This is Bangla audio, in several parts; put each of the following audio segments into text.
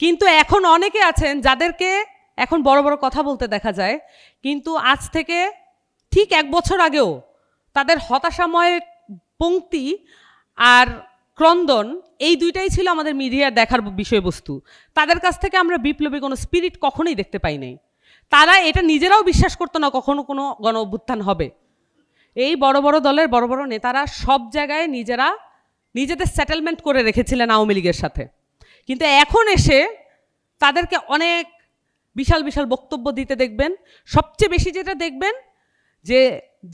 কিন্তু এখন অনেকে আছেন যাদেরকে এখন বড় বড় কথা বলতে দেখা যায়, কিন্তু আজ থেকে ঠিক এক বছর আগেও তাদের হতাশাময় পংক্তি আর ক্রন্দন এই দুইটাই ছিল আমাদের মিডিয়ার দেখার বিষয়বস্তু। তাদের কাছ থেকে আমরা বিপ্লবী কোনো স্পিরিট কখনোই দেখতে পাই নাই। তারা এটা নিজেরাও বিশ্বাস করতো না কখনো কোনো গণ অভ্যুত্থান হবে। এই বড় বড় দলের বড় বড় নেতারা সব জায়গায় নিজেরা নিজেদের সেটেলমেন্ট করে রেখেছিলেন আওয়ামী লীগের সাথে। কিন্তু এখন এসে তাদেরকে অনেক বিশাল বিশাল বক্তব্য দিতে দেখবেন। সবচেয়ে বেশি যেটা দেখবেন যে,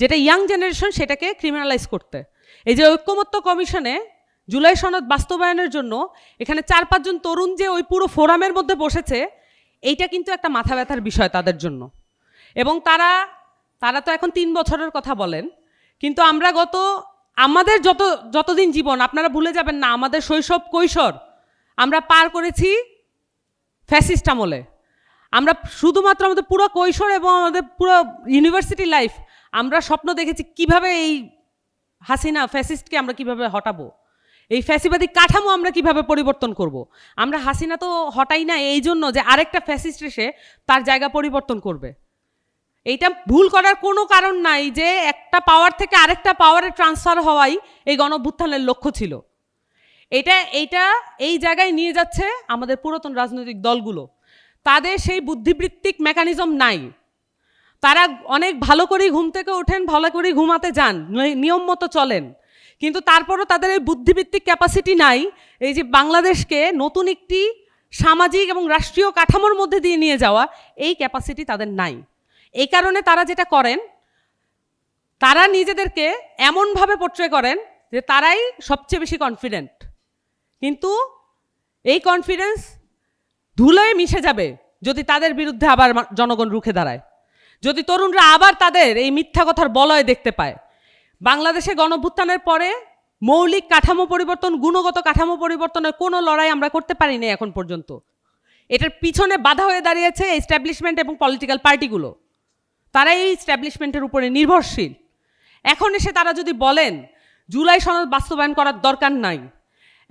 যেটা ইয়াং জেনারেশন সেটাকে ক্রিমিনালাইজ করতে। এই যে ঐক্যমত্য কমিশনে জুলাই সনদ বাস্তবায়নের জন্য এখানে চার পাঁচজন তরুণ যে ওই পুরো ফোরামের মধ্যে বসেছে, এইটা কিন্তু একটা মাথা ব্যথার বিষয় তাদের জন্য। এবং তারা তারা তো এখন তিন বছরের কথা বলেন। কিন্তু আমরা গত, আমাদের যত, যতদিন জীবন, আপনারা ভুলে যাবেন না, আমাদের শৈশব কৈশোর আমরা পার করেছি ফ্যাসিস্ট আমলে আমরা শুধুমাত্র আমাদের পুরো কৈশোর এবং আমাদের পুরো ইউনিভার্সিটি লাইফ আমরা স্বপ্ন দেখেছি কীভাবে এই হাসিনা ফ্যাসিস্টকে আমরা কীভাবে হটাবো। এই ফ্যাসিবাদী কাঠামো আমরা কীভাবে পরিবর্তন করব। আমরা হাসিনা তো হটাই না, এই জন্য যে আরেকটা ফ্যাসিস্ট এসে তার জায়গা পরিবর্তন করবে। এইটা ভুল করার কোনো কারণ নাই যে একটা পাওয়ার থেকে আরেকটা পাওয়ারে ট্রান্সফার হওয়াই এই গণভ্যুত্থানের লক্ষ্য ছিল। এটা, এইটা এই জায়গায় নিয়ে যাচ্ছে আমাদের পুরাতন রাজনৈতিক দলগুলো। তাদের সেই বুদ্ধিবৃত্তিক মেকানিজম নাই। তারা অনেক ভালো করেই ঘুম থেকে ওঠেন, ভালো করেই ঘুমাতে যান নিয়ম মতো চলেন। কিন্তু তারপরও তাদের এই বুদ্ধিবৃত্তিক ক্যাপাসিটি নাই, এই যে বাংলাদেশকে নতুন একটি সামাজিক এবং রাষ্ট্রীয় কাঠামোর মধ্যে দিয়ে নিয়ে যাওয়া, এই ক্যাপাসিটি তাদের নাই। এই কারণে তারা যেটা করেন, তারা নিজেদেরকে এমনভাবে পোট্রে করেন যে তারাই সবচেয়ে বেশি কনফিডেন্ট কিন্তু এই কনফিডেন্স ধুলোয় মিশে যাবে যদি তাদের বিরুদ্ধে আবার জনগণ রুখে দাঁড়ায়। যদি তরুণরা আবার তাদের এই মিথ্যা কথার বলয় দেখতে পায়। বাংলাদেশে গণভ্যুত্থানের পরে মৌলিক কাঠামো পরিবর্তন, গুণগত কাঠামো পরিবর্তনের কোনো লড়াই আমরা করতে পারিনি এখন পর্যন্ত। এটার পিছনে বাধা হয়ে দাঁড়িয়েছে এস্টাবলিশমেন্ট এবং পলিটিক্যাল পার্টিগুলো তারা এই স্ট্যাবলিশমেন্টের উপরে নির্ভরশীল। এখন এসে তারা যদি বলেন, জুলাই সনদ বাস্তবায়ন করার দরকার নাই।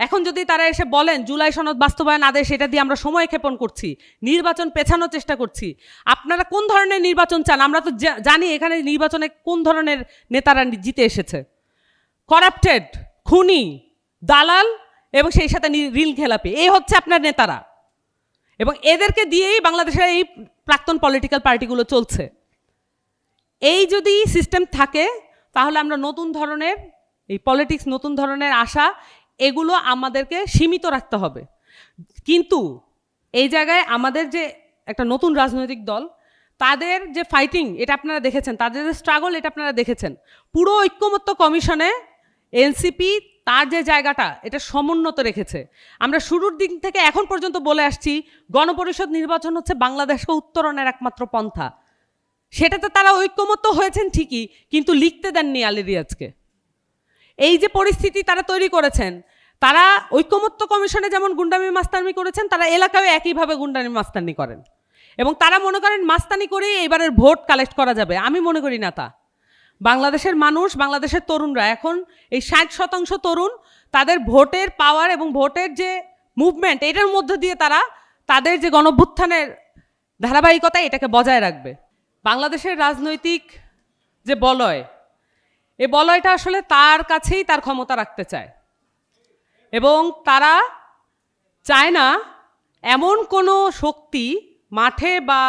এখন যদি তারা এসে বলেন, জুলাই সনদ বাস্তবায়ন আদেশ, এটা দিয়ে আমরা সময় ক্ষেপণ করছি, নির্বাচন পেছানোর চেষ্টা করছি। আপনারা কোন ধরনের নির্বাচন চান? আমরা তো জানি এখানে নির্বাচনে কোন ধরনের নেতারা জিতে এসেছে। করাপ্টেড, খুনি, দালাল এবং সেই সাথে ঋণ খেলাপি, এই হচ্ছে আপনার নেতারা। এবং এদেরকে দিয়েই বাংলাদেশের এই প্রাক্তন পলিটিক্যাল পার্টিগুলো চলছে। এই যদি সিস্টেম থাকে, তাহলে আমরা নতুন ধরনের, এই পলিটিক্স নতুন ধরনের আশা এগুলো আমাদেরকে সীমিত রাখতে হবে। কিন্তু এই জায়গায় আমাদের যে একটা নতুন রাজনৈতিক দল, তাদের যে ফাইটিং এটা আপনারা দেখেছেন, তাদের যে স্ট্রাগল এটা আপনারা দেখেছেন। পুরো ঐক্যমত্য কমিশনে এনসিপি তার যে জায়গাটা, এটা সমুন্নত রেখেছে। আমরা শুরুর দিন থেকে এখন পর্যন্ত বলে আসছি, গণপরিষদ নির্বাচন হচ্ছে বাংলাদেশকে উত্তরণের একমাত্র পন্থা। সেটাতে তারা ঐক্যমত্য হয়েছেন ঠিকই, কিন্তু লিখতে দেননি আলী রিয়াজকে এই যে পরিস্থিতি তারা তৈরি করেছেন তারা ঐক্যমত্য কমিশনে যেমন গুন্ডামি মাস্তানি করেছেন, তারা এলাকায় একইভাবে গুন্ডামি মাস্তানি করেন। এবং তারা মনে করেন মাস্তানি করেই এবারের ভোট কালেক্ট করা যাবে। আমি মনে করি না তা। বাংলাদেশের মানুষ, বাংলাদেশের তরুণরা এখন এই ষাট শতাংশ তরুণ তাদের ভোটের পাওয়ার এবং ভোটের যে মুভমেন্ট এটার মধ্যে দিয়ে তারা তাদের যে গণভ্যুত্থানের ধারাবাহিকতা, এটাকে বজায় রাখবে। বাংলাদেশের রাজনৈতিক যে বলয়, এ বলয়টা আসলে তার কাছেই তার ক্ষমতা রাখতে চায়। এবং তারা চায় না এমন কোনো শক্তি মাঠে বা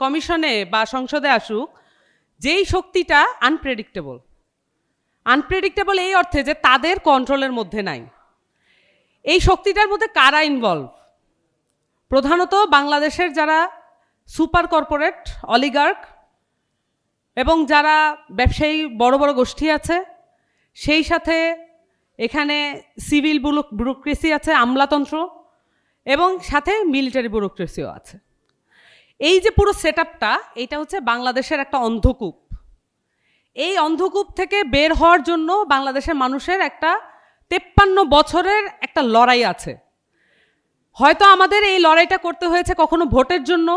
কমিশনে বা সংসদে আসুক, যেই শক্তিটা আনপ্রেডিক্টেবল আনপ্রেডিক্টেবল এই অর্থে যে তাদের কন্ট্রোলের মধ্যে নাই। এই শক্তিটার মধ্যে কারা ইনভলভ প্রধানত বাংলাদেশের যারা সুপার কর্পোরেট অলিগার্ক এবং যারা ব্যবসায়ী বড় বড় গোষ্ঠী আছে, সেই সাথে এখানে সিভিল ব্যুরোক্রেসি আছে, আমলাতন্ত্র, এবং সাথে মিলিটারি ব্যুরোক্রেসিও আছে। এই যে পুরো সেট আপটা এটা হচ্ছে বাংলাদেশের একটা অন্ধকূপ। এই অন্ধকূপ থেকে বের হওয়ার জন্য বাংলাদেশের মানুষের একটা তেপ্পান্ন বছরের একটা লড়াই আছে। হয়তো আমাদের এই লড়াইটা করতে হয়েছে কখনো ভোটের জন্য,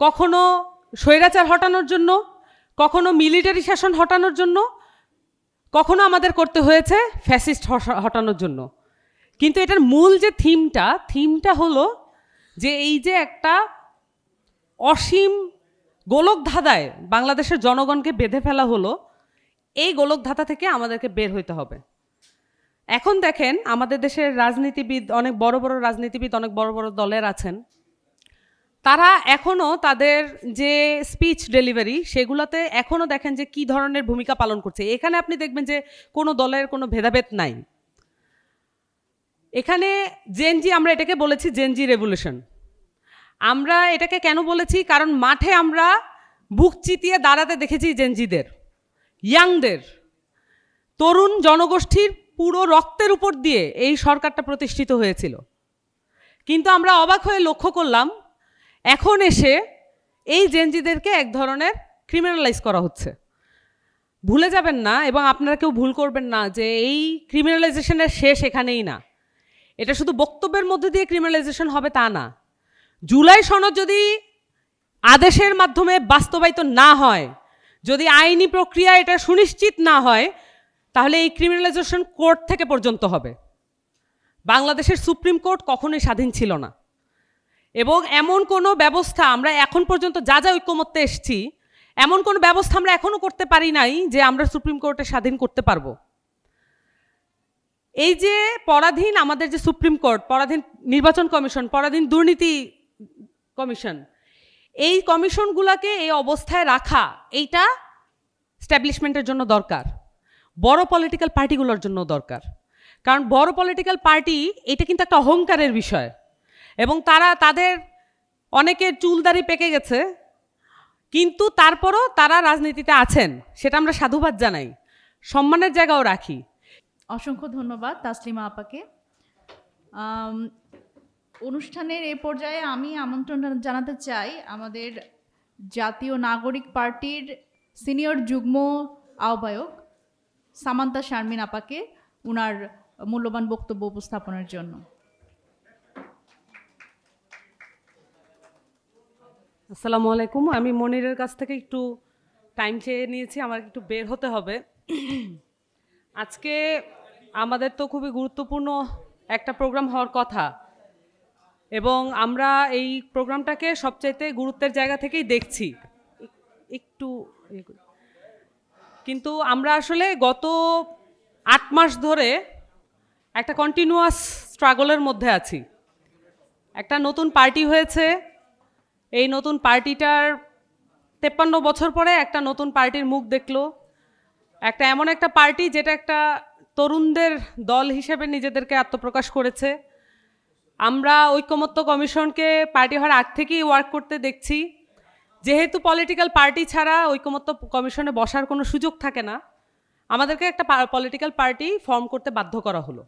কখনো স্বৈরাচার হটানোর জন্য, কখনো মিলিটারি শাসন হটানোর জন্য কখনো আমাদের করতে হয়েছে ফ্যাসিস্ট হটানোর জন্য। কিন্তু এটার মূল যে থিমটা থিমটা হলো যে এই যে একটা অসীম গোলকধাঁধায় বাংলাদেশের জনগণকে বেঁধে ফেলা হলো, এই গোলকধাঁধা থেকে আমাদেরকে বের হইতে হবে। এখন দেখেন আমাদের দেশের রাজনীতিবিদ, অনেক বড় বড় রাজনীতিবিদ, অনেক বড় বড় দলের আছেন। তারা এখনও তাদের যে স্পিচ ডেলিভারি সেগুলোতে এখনও দেখেন যে কি ধরনের ভূমিকা পালন করছে। এখানে আপনি দেখবেন যে কোনো দলের কোনো ভেদাভেদ নাই। এখানে জেনজি আমরা এটাকে বলেছি জেনজি রেভলিউশন আমরা এটাকে কেন বলেছি? কারণ মাঠে আমরা বুক চিতিয়ে দাঁড়াতে দেখেছি জেনজিদের ইয়াংদের তরুণ জনগোষ্ঠীর পুরো রক্তের উপর দিয়ে এই সরকারটা প্রতিষ্ঠিত হয়েছিল। কিন্তু আমরা অবাক হয়ে লক্ষ্য করলাম এখন এসে এই জেনজিদেরকে এক ধরনের ক্রিমিনালাইজ করা হচ্ছে। ভুলে যাবেন না এবং আপনারা কেউ ভুল করবেন না যে এই ক্রিমিনালাইজেশনের শেষ এখানেই না। এটা শুধু বক্তব্যের মধ্যে দিয়ে ক্রিমিনালাইজেশন হবে তা না। জুলাই সনদ যদি আদেশের মাধ্যমে বাস্তবায়িত না হয়, যদি আইনি প্রক্রিয়া এটা সুনিশ্চিত না হয়, তাহলে এই ক্রিমিনালাইজেশন কোর্ট থেকে পর্যন্ত হবে। বাংলাদেশের সুপ্রিম কোর্ট কখনোই স্বাধীন ছিল না। এবং এমন কোনো ব্যবস্থা আমরা এখন পর্যন্ত যা যা ঐক্যমত্যে এসছি, এমন কোনো ব্যবস্থা আমরা এখনও করতে পারি নাই যে আমরা সুপ্রিম কোর্টে স্বাধীন করতে পারব। এই যে পরাধীন আমাদের যে সুপ্রিম কোর্ট, পরাধীন নির্বাচন কমিশন, পরাধীন দুর্নীতি কমিশন, এই কমিশনগুলোকে এই অবস্থায় রাখা, এইটা স্ট্যাবলিশমেন্টের জন্য দরকার। বড় পলিটিক্যাল পার্টিগুলোর জন্য দরকার। কারণ বড় পলিটিক্যাল পার্টি এটা কিন্তু একটা অহংকারের বিষয়। এবং তারা তাদের অনেকের চুলদারি পেকে গেছে, কিন্তু তারপরও তারা রাজনীতিতে আছেন, সেটা আমরা সাধুবাদ জানাই। সম্মানের জায়গাও রাখি। অসংখ্য ধন্যবাদ তাসলিমা আপাকে। অনুষ্ঠানের এ পর্যায়ে আমি আমন্ত্রণ জানাতে চাই আমাদের জাতীয় নাগরিক পার্টির সিনিয়র যুগ্ম আহ্বায়ক সামান্তা শারমিন আপাকে, উনার মূল্যবান বক্তব্য উপস্থাপনের জন্য। আসসালামু আলাইকুম। আমি মনিরের কাছ থেকে একটু টাইম চেয়ে নিয়েছি, আমার একটু বের হতে হবে। আজকে আমাদের তো খুবই গুরুত্বপূর্ণ একটা প্রোগ্রাম হওয়ার কথা। এবং আমরা এই প্রোগ্রামটাকে সবচাইতে গুরুত্বের জায়গা থেকেই দেখছি। একটু ইয়ে কিন্তু আমরা আসলে গত আট মাস ধরে একটা কন্টিনিউয়াস স্ট্রাগলের মধ্যে আছি। একটা নতুন পার্টি হয়েছে এই নতুন পার্টিটার তেপ্পান্ন বছর পরে একটা নতুন পার্টির মুখ দেখল। একটা এমন একটা পার্টি যেটা একটা তরুণদের দল হিসেবে নিজেদেরকে আত্মপ্রকাশ করেছে। আমরা ঐক্যমত্য কমিশনকে পার্টি হওয়ার আগ থেকেই ওয়ার্ক করতে দেখছি। যেহেতু পলিটিক্যাল পার্টি ছাড়া ঐক্যমত্য কমিশনে বসার কোনো সুযোগ থাকে না, আমাদেরকে একটা পলিটিক্যাল পার্টি ফর্ম করতে বাধ্য করা হলো।